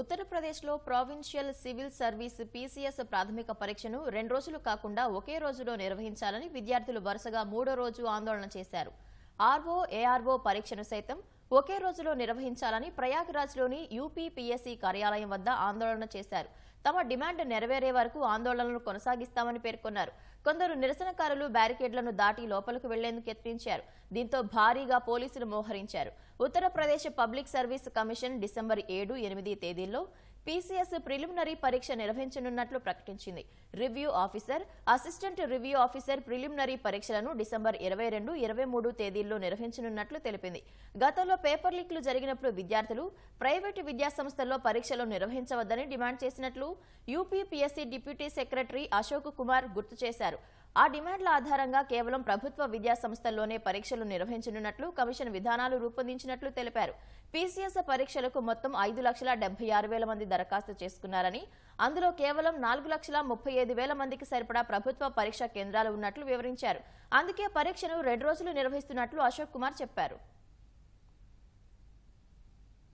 ఉత్తరప్రదేశ్లో provincial civil service PCS ప్రాథమిక పరీక్షను రెండు రోజులు కాకుండా ఒకే రోజులో నిర్వహించాలని విద్యార్థులు వరుసగా మూడో రోజు ఆందోళన చేశారు. ఆర్ఓ ఏఆర్ఓ పరీక్షను సైతం ఒకే రోజులో నిర్వహించాలని ప్రయాగ్రాజ్లోని యూపీపీఎస్సీ కార్యాలయం వద్ద ఆందోళన చేశారు. తమ డిమాండ్ నెరవేరే వరకు ఆందోళనలు కొనసాగిస్తామని పేర్కొన్నారు. కొందరు నిరసనకారులు బ్యారికేడ్లను దాటి లోపలకు వెళ్ళేందుకు యత్నించారు. దీంతో భారీగా పోలీసులు మోహరించారు. Uttar Pradesh public service commission December ఏడు ఎనిమిది తేదీల్లో పీసీఎస్ ప్రిలిమినరీ పరీక్ష నిర్వహించనున్నట్లు ప్రకటించింది. Review officer assistant review officer preliminary పరీక్షలను డిసెంబర్ ఇరవై రెండు ఇరవై మూడు తేదీల్లో నిర్వహించనున్నట్లు తెలిపింది. గతంలో పేపర్ లీక్లు జరిగినప్పుడు విద్యార్థులు ప్రైవేటు విద్యాసంస్థల్లో పరీక్షలు నిర్వహించవద్దని డిమాండ్ చేసినట్లు UPPSC deputy secretary Ashok Kumar గుర్తు చేశారు. ఆ డిమాండ్ల ఆధారంగా కేవలం ప్రభుత్వ విద్యా సంస్థల్లోనే పరీక్షలు నిర్వహించనున్నట్లు కమిషన్ విధానాలు రూపొందించినట్లు తెలిపారు. పీసీఎస్ పరీక్షలకు మొత్తం ఐదు లక్షల డెబ్బై ఆరు వేల మంది దరఖాస్తు చేసుకున్నారని అందులో కేవలం నాలుగు లక్షల ముప్పై ఐదు వేల మందికి సరిపడా ప్రభుత్వ పరీక్షా కేంద్రాలు ఉన్నట్లు వివరించారు. అందుకే పరీక్షను రెండు రోజులు నిర్వహిస్తున్నట్లు అశోక్ కుమార్ చెప్పారు.